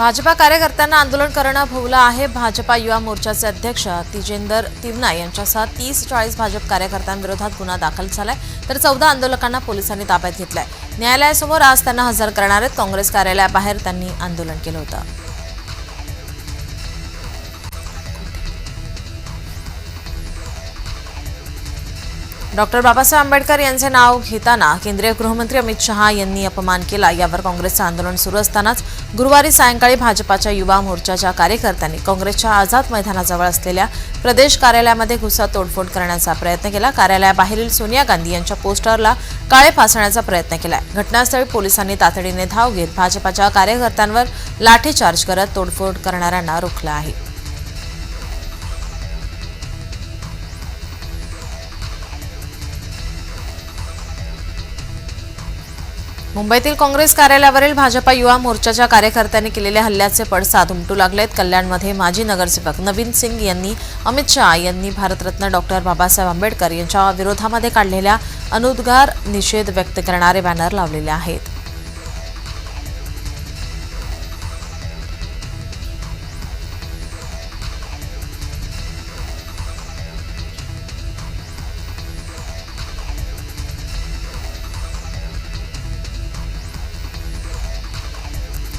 भाजपा कार्यकर्त्यांना आंदोलन करणं भोवलं आहे. भाजपा युवा मोर्चाचे अध्यक्ष तिजेंदर तिवना यांच्यासह तीस चाळीस भाजप कार्यकर्त्यांविरोधात गुन्हा दाखल झालाय. तर चौदा आंदोलकांना पोलिसांनी ताब्यात घेतलाय. न्यायालयासमोर आज त्यांना हजर करणार आहेत. काँग्रेस कार्यालयाबाहेर त्यांनी आंदोलन केलं होतं. डॉक्टर बाबासाहेब आंबेडकर यांचे नाव घेताना केंद्रीय गृहमंत्री अमित शहा यांनी अपमान केला. यावर काँग्रेसचं आंदोलन सुरू असतानाच गुरुवारी सायंकाळी भाजपाच्या युवा मोर्चाच्या कार्यकर्त्यांनी काँग्रेसच्या आझाद मैदानाजवळ असलेल्या प्रदेश कार्यालयामध्ये घुसा तोडफोड करण्याचा प्रयत्न केला. कार्यालयाबाहेरील सोनिया गांधी यांच्या पोस्टरला काळे फासण्याचा प्रयत्न केला. घटनास्थळी पोलिसांनी तातडीने धाव घेत भाजपाच्या कार्यकर्त्यांवर लाठीचार्ज करत तोडफोड करणाऱ्यांना रोखलं आहे. मुंबईतील काँग्रेस कार्यालयावरील भाजपा युवा मोर्चाच्या कार्यकर्त्यांनी केलेल्या हल्ल्याचे पडसाद उमटू लागलेत. कल्याणमध्ये माजी नगरसेवक नवीन सिंग यांनी अमित शहा यांनी भारतरत्न डॉक्टर बाबासाहेब आंबेडकर यांच्या विरोधामध्ये काढलेल्या अनुद्गार निषेध व्यक्त करणारे बॅनर लावलेले आहेत.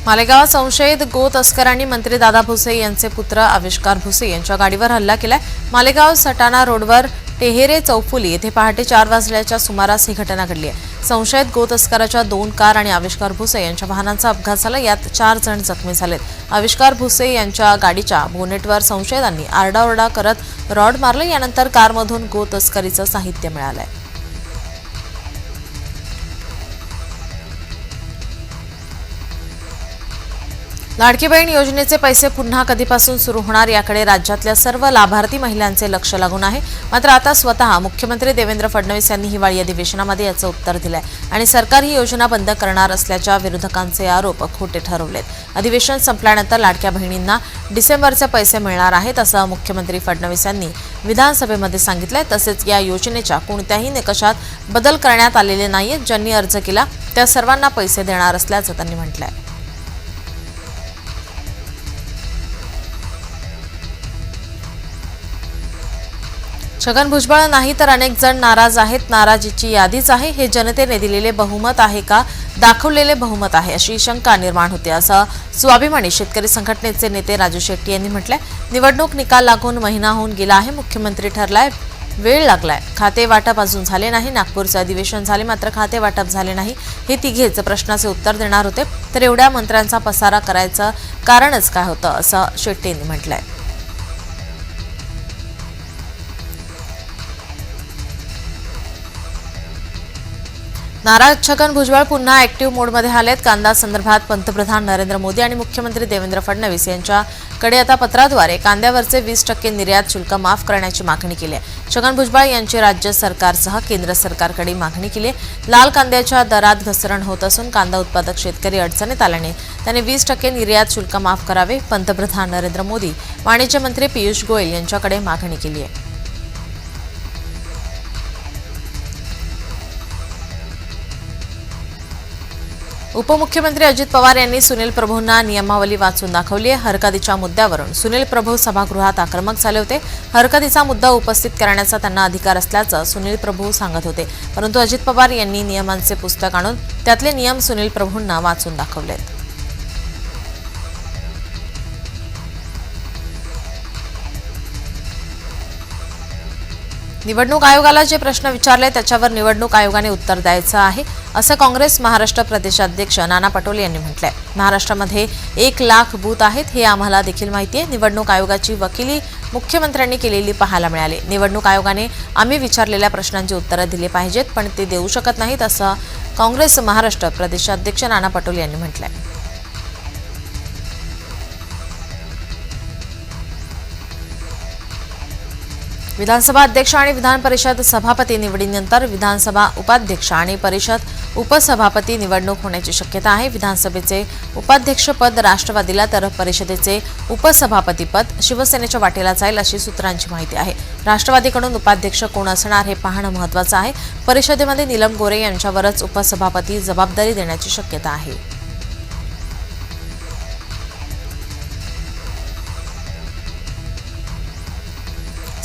मालेगावात संशयित गो तस्करांनी मंत्री दादा भुसे यांचे पुत्र आविष्कार भुसे यांच्या गाडीवर हल्ला केलाय. मालेगाव सटाणा रोडवर टेहेरे चौफुली येथे पहाटे चार वाजल्याच्या सुमारास ही घटना घडली आहे. संशयित गो तस्कराच्या दोन कार आणि आविष्कार भुसे यांच्या वाहनांचा अपघात झाला. यात चार जण जखमी झालेत. आविष्कार भुसे यांच्या गाडीच्या बोनेटवर संशयितांनी आरडाओरडा करत रॉड मारलं. यानंतर कारमधून गो तस्करीचं साहित्य मिळालंय. लाडकी बहीण योजनेचे पैसे पुन्हा कधीपासून सुरू होणार याकडे राज्यातल्या सर्व लाभार्थी महिलांचे लक्ष लागून आहे. मात्र आता स्वतः मुख्यमंत्री देवेंद्र फडणवीस यांनी हिवाळी अधिवेशनामध्ये याचं उत्तर दिलंय आणि सरकार ही योजना बंद करणार असल्याच्या विरोधकांचे आरोप खोटे ठरवलेत. अधिवेशन संपल्यानंतर लाडक्या बहिणींना डिसेंबरचे पैसे मिळणार आहेत असं मुख्यमंत्री फडणवीस यांनी विधानसभेमध्ये सांगितलंय. तसेच या योजनेच्या कोणत्याही निकषात बदल करण्यात आलेले नाहीत ज्यांनी अर्ज केला त्या सर्वांना पैसे देणार असल्याचं त्यांनी म्हटलंय. छगन भुजबळ नाही तर अनेक जण नाराज आहेत. नाराजीची यादीच आहे. हे जनतेने दिलेले बहुमत आहे का? दाखवलेले बहुमत आहे अशी शंका निर्माण होते. असं स्वाभिमानी शेतकरी संघटनेचे नेते राजू शेट्टी यांनी म्हटलंय. निवडणूक निकाल लागून महिना होऊन गेला आहे. मुख्यमंत्री ठरलाय वेळ लागलाय. खाते वाटप अजून झाले नाही. नागपूरचं अधिवेशन झाले मात्र खाते वाटप झाले नाही. हे तिघेच प्रश्नाचे उत्तर देणार होते. तर एवढ्या मंत्र्यांचा पसारा करायचं कारणच काय होतं? असं शेट्टी यांनी म्हटलंय. नाराज छगन भुजबळ पुन्हा ऍक्टिव्ह मोडमध्ये आलेत. कांदा संदर्भात पंतप्रधान नरेंद्र मोदी आणि मुख्यमंत्री देवेंद्र फडणवीस यांच्याकडे आता पत्राद्वारे कांद्यावरचे वीस टक्के निर्यात शुल्क माफ करण्याची मागणी केली आहे. छगन भुजबळ यांची राज्य सरकारसह केंद्र सरकारकडे मागणी केली आहे. लाल कांद्याच्या दरात घसरण होत असून कांदा उत्पादक शेतकरी अडचणीत आल्याने त्यांनी वीस टक्के निर्यात शुल्क माफ करावे पंतप्रधान नरेंद्र मोदी वाणिज्य मंत्री पियुष गोयल यांच्याकडे मागणी केली आहे. उपमुख्यमंत्री अजित पवार यांनी सुनील प्रभूंना नियमावली वाचून दाखवली आहे. हरकतीच्या मुद्द्यावरून सुनील प्रभू सभागृहात आक्रमक झाले होते. हरकतीचा मुद्दा उपस्थित करण्याचा त्यांना अधिकार असल्याचं सुनील प्रभू सांगत होते. परंतु अजित पवार यांनी नियमांचे पुस्तक आणून त्यातले नियम सुनील प्रभूंना वाचून दाखवलेत निवडणूक आयोगाला जे प्रश्न विचारले त्याच्यावर निवडणूक आयोगाने उत्तर द्यायचं आहे. असं काँग्रेस महाराष्ट्र प्रदेशाध्यक्ष नाना पटोले यांनी म्हटलंय. महाराष्ट्रामध्ये एक लाख बूथ आहेत हे आम्हाला देखील माहिती आहे. निवडणूक आयोगाची वकिली मुख्यमंत्र्यांनी केलेली पाहायला मिळाली. निवडणूक आयोगाने आम्ही विचारलेल्या प्रश्नांची उत्तरं दिली पाहिजेत पण ते देऊ शकत नाहीत असं काँग्रेस महाराष्ट्र प्रदेशाध्यक्ष नाना पटोले यांनी म्हटलंय. विधानसभा अध्यक्ष आणि विधान परिषद सभापती निवडीनंतर विधानसभा उपाध्यक्ष आणि परिषद उपसभापती निवडणूक होण्याची शक्यता आहे. विधानसभेचे उपाध्यक्षपद राष्ट्रवादीला तर परिषदेचे उपसभापतीपद शिवसेनेच्या वाटेला जाईल अशी सूत्रांची माहिती आहे. राष्ट्रवादीकडून उपाध्यक्ष कोण असणार हे पाहणं महत्त्वाचं आहे. परिषदेमध्ये नीलम गोरे यांच्यावरच उपसभापती जबाबदारी देण्याची शक्यता आहे.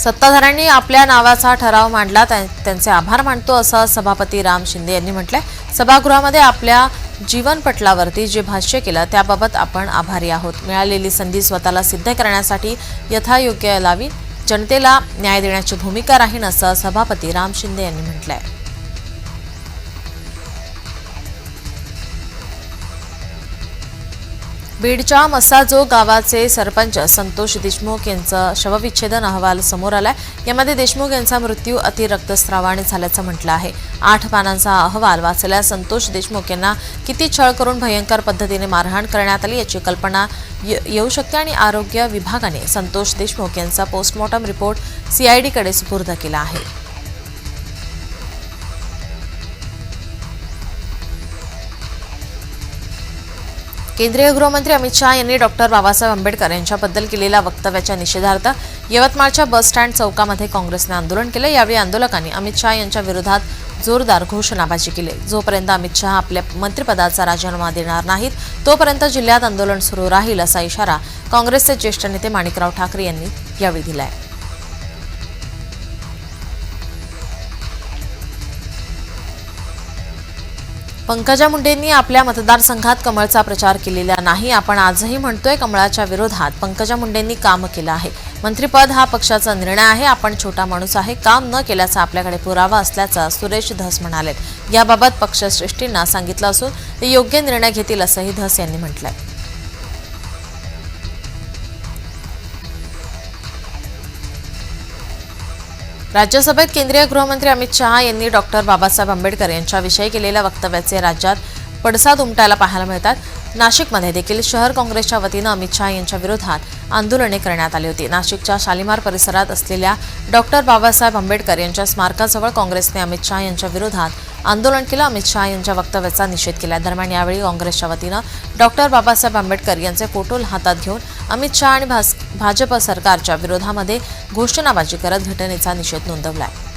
सत्ताधाऱ्यांनी आपल्या नावाचा ठराव मांडला. त्यांचे आभार मानतो असं सभापती राम शिंदे यांनी म्हटलंय. सभागृहामध्ये आपल्या जीवनपटलावरती जे भाष्य केलं त्याबाबत आपण आभारी आहोत. मिळालेली संधी स्वतःला सिद्ध करण्यासाठी यथायोग्य लावी. जनतेला न्याय देण्याची भूमिका राहीन असं सभापती राम शिंदे यांनी म्हटलंय. बीडच्या मसाजो गावाचे सरपंच संतोष देशमुख यांचा शवविच्छेदन अहवाल समोर आलाय. यामध्ये देशमुख यांचा मृत्यू अतिरक्तस्रावाने झाल्याचं म्हटलं आहे. आठ पानांचा अहवाल वाचल्यास संतोष देशमुख यांना किती छळ करून भयंकर पद्धतीने मारहाण करण्यात आली याची कल्पना ये- येऊ शकते आणि आरोग्य विभागाने संतोष देशमुख यांचा पोस्टमॉर्टम रिपोर्ट सीआयडीकडे सुपूर्द केला आहे. केंद्रीय गृहमंत्री अमित शहा यांनी डॉक्टर बाबासाहेब आंबेडकर यांच्याबद्दल केलेल्या वक्तव्याच्या निषेधार्थ यवतमाळच्या बस स्टँड चौकामध्ये काँग्रेसने आंदोलन केलं. यावेळी आंदोलकांनी अमित शहा यांच्या विरोधात जोरदार घोषणाबाजी केली. जोपर्यंत अमित शहा आपल्या मंत्रिपदाचा राजीनामा देणार नाहीत तोपर्यंत जिल्ह्यात आंदोलन सुरू राहील असा इशारा काँग्रेसचे ज्येष्ठ नेते माणिकराव ठाकरे यांनी यावेळी दिलाय. पंकजा मुंडेंनी आपल्या मतदारसंघात कमळचा प्रचार केलेला नाही. आपण आजही म्हणतोय कमळाच्या विरोधात पंकजा मुंडेंनी काम केलं आहे. मंत्रिपद हा पक्षाचा निर्णय आहे. आपण छोटा माणूस आहे. काम न केल्याचा आपल्याकडे पुरावा असल्याचा सुरेश धस म्हणाले याबाबत पक्षश्रेष्ठींना सांगितलं असून ते योग्य निर्णय घेतील असंही धस यांनी म्हटलंय. राज्यसभेत केंद्रीय गृहमंत्री अमित शहा यांनी डॉक्टर बाबासाहेब आंबेडकर यांच्याविषयी केलेल्या वक्तव्याचे राज्यात पडसाद उमटायला पाहायला मिळतात. नाशिकमध्ये देखील शहर काँग्रेसच्या वतीनं अमित शहा यांच्या विरोधात आंदोलने करण्यात आली होती. नाशिकच्या शालिमार परिसरात असलेल्या डॉक्टर बाबासाहेब आंबेडकर यांच्या स्मारकाजवळ काँग्रेसने अमित शहा यांच्या विरोधात आंदोलन केलं. अमित शहा यांच्या वक्तव्याचा निषेध केला. दरम्यान यावेळी काँग्रेसच्या वतीनं डॉक्टर बाबासाहेब आंबेडकर यांचे फोटो हातात घेऊन अमित शहा आणि भास- भाजप सरकारच्या विरोधामध्ये घोषणाबाजी करत घटनेचा निषेध नोंदवलाय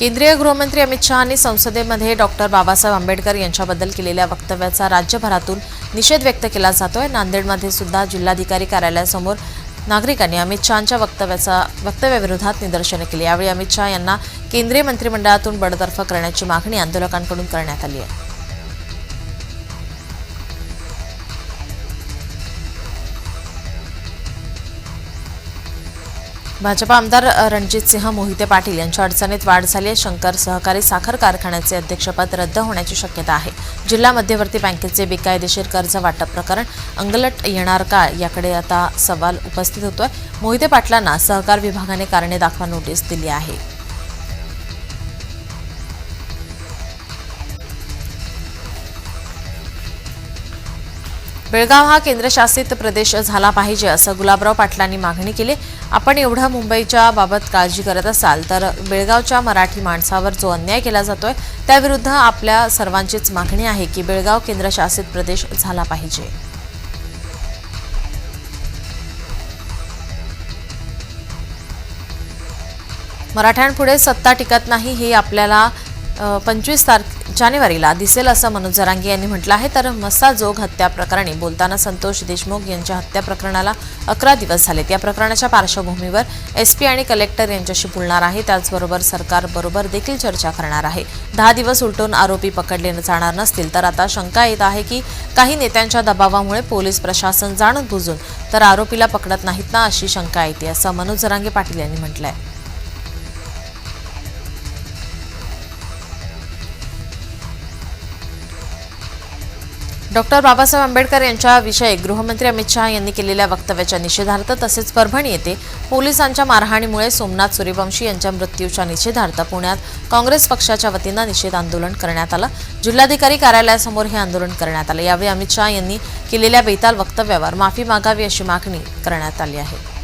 केंद्रीय गृहमंत्री अमित शहानी संसदेमध्ये डॉक्टर बाबासाहेब आंबेडकर यांच्याबद्दल केलेल्या वक्तव्याचा राज्यभरातून निषेध व्यक्त केला जातोय. नांदेडमध्ये सुद्धा जिल्हाधिकारी कार्यालयासमोर नागरिकांनी अमित शहाच्या वक्तव्याचा वक्तव्याविरोधात निदर्शनं केली. यावेळी अमित शहा यांना केंद्रीय मंत्रिमंडळातून बडतर्फ करण्याची मागणी आंदोलकांकडून करण्यात आली आहे. भाजपा आमदार रणजितसिंह मोहिते पाटील यांच्या अडचणीत वाढ झाली आहे. शंकर सहकारी साखर कारखान्याचे अध्यक्षपद रद्द होण्याची शक्यता आहे. जिल्हा मध्यवर्ती बँकेचे बेकायदेशीर कर्ज वाटप प्रकरण अंगलट येणार का याकडे आता सवाल उपस्थित होतोय. मोहिते पाटलांना सहकार विभागाने कारणे दाखवा नोटीस दिली आहे. बेळगाव हा केंद्रशासित प्रदेश झाला पाहिजे असं गुलाबराव पाटलांनी मागणी केली. आपण एवढं मुंबईच्या बाबत काळजी करत असाल तर बेळगावच्या मराठी माणसावर जो अन्याय केला जातोय त्याविरुद्ध आपल्या सर्वांचीच मागणी आहे की बेळगाव केंद्रशासित प्रदेश झाला पाहिजे. मराठ्यांपुढे सत्ता टिकत नाही हे आपल्याला पंचवीस तारखे जानेवारीला दिसेल असं मनोज जरांगे यांनी म्हटलं आहे. तर मस्साजोग हत्या प्रकरणी बोलताना संतोष देशमुख यांच्या हत्या प्रकरणाला अकरा दिवस झालेत. या प्रकरणाच्या पार्श्वभूमीवर एसपी आणि कलेक्टर यांच्याशी बोलणार आहे. त्याचबरोबर सरकारबरोबर देखील चर्चा करणार आहे. दहा दिवस उलटून आरोपी पकडले जाणार नसतील तर आता शंका येत आहे की काही नेत्यांच्या दबावामुळे पोलीस प्रशासन जाणून बुजून तर आरोपीला पकडत नाहीत ना अशी शंका येते असं मनोज जरांगे पाटील यांनी म्हटलं आहे डॉक्टर बाबासाहेब आंबेडकर यांच्याविषयी गृहमंत्री अमित शहा यांनी केलेल्या वक्तव्याच्या निषेधार्थ तसेच परभणी येथे पोलिसांच्या मारहाणीमुळे सोमनाथ सूर्यवंशी यांच्या मृत्यूच्या निषेधार्थ पुण्यात काँग्रेस पक्षाच्या वतीनं निषेध आंदोलन करण्यात आलं. जिल्हाधिकारी कार्यालयासमोर हे आंदोलन करण्यात आलं. यावेळी अमित शहा यांनी केलेल्या बेताल वक्तव्यावर माफी मागावी अशी मागणी करण्यात आली आहे.